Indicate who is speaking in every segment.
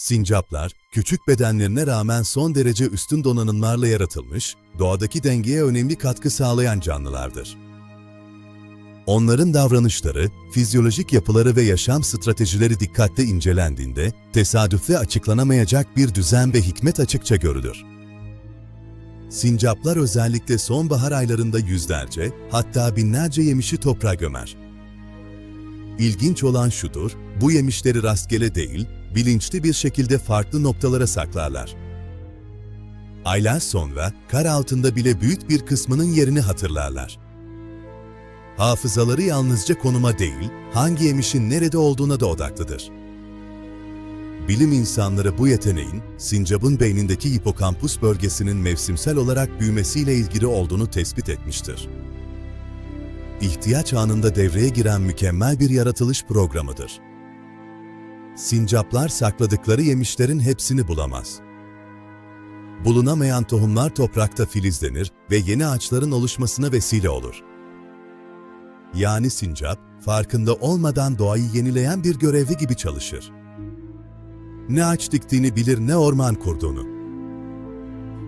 Speaker 1: Sincaplar, küçük bedenlerine rağmen son derece üstün donanımlarla yaratılmış, doğadaki dengeye önemli katkı sağlayan canlılardır. Onların davranışları, fizyolojik yapıları ve yaşam stratejileri dikkatle incelendiğinde, tesadüfle açıklanamayacak bir düzen ve hikmet açıkça görülür. Sincaplar özellikle sonbahar aylarında yüzlerce, hatta binlerce yemişi toprağa gömer. İlginç olan şudur, bu yemişleri rastgele değil, bilinçli bir şekilde farklı noktalara saklarlar. Aylar sonra kar altında bile büyük bir kısmının yerini hatırlarlar. Hafızaları yalnızca konuma değil, hangi yemişin nerede olduğuna da odaklıdır. Bilim insanları bu yeteneğin, sincapın beynindeki hipokampus bölgesinin mevsimsel olarak büyümesiyle ilgili olduğunu tespit etmiştir. İhtiyaç anında devreye giren mükemmel bir yaratılış programıdır. Sincaplar sakladıkları yemişlerin hepsini bulamaz. Bulunamayan tohumlar toprakta filizlenir ve yeni ağaçların oluşmasına vesile olur. Yani sincap, farkında olmadan doğayı yenileyen bir görevli gibi çalışır. Ne ağaç diktiğini bilir ne orman kurduğunu.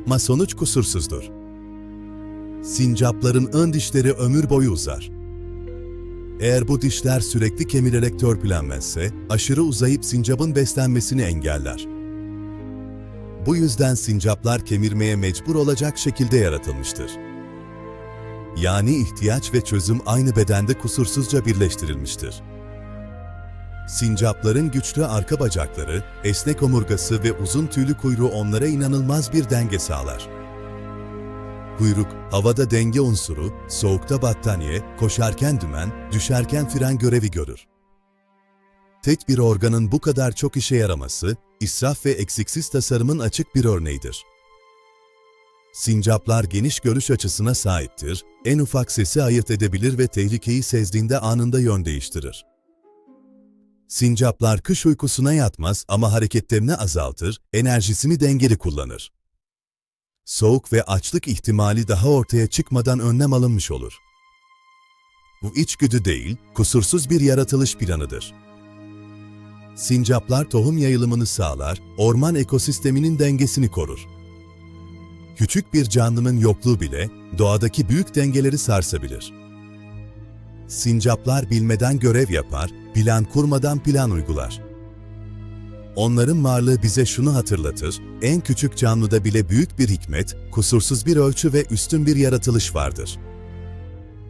Speaker 1: Ma sonuç kusursuzdur. Sincapların ön dişleri ömür boyu uzar. Eğer bu dişler sürekli kemirerek törpülenmezse, aşırı uzayıp sincapın beslenmesini engeller. Bu yüzden sincaplar kemirmeye mecbur olacak şekilde yaratılmıştır. Yani ihtiyaç ve çözüm aynı bedende kusursuzca birleştirilmiştir. Sincapların güçlü arka bacakları, esnek omurgası ve uzun tüylü kuyruğu onlara inanılmaz bir denge sağlar. Kuyruk, havada denge unsuru, soğukta battaniye, koşarken dümen, düşerken fren görevi görür. Tek bir organın bu kadar çok işe yaraması, israf ve eksiksiz tasarımın açık bir örneğidir. Sincaplar geniş görüş açısına sahiptir, en ufak sesi ayırt edebilir ve tehlikeyi sezdiğinde anında yön değiştirir. Sincaplar kış uykusuna yatmaz ama hareketlerini azaltır, enerjisini dengeli kullanır. Soğuk ve açlık ihtimali daha ortaya çıkmadan önlem alınmış olur. Bu içgüdü değil, kusursuz bir yaratılış planıdır. Sincaplar tohum yayılımını sağlar, orman ekosisteminin dengesini korur. Küçük bir canlının yokluğu bile doğadaki büyük dengeleri sarsabilir. Sincaplar bilmeden görev yapar, plan kurmadan plan uygular. Onların varlığı bize şunu hatırlatır, en küçük canlıda bile büyük bir hikmet, kusursuz bir ölçü ve üstün bir yaratılış vardır.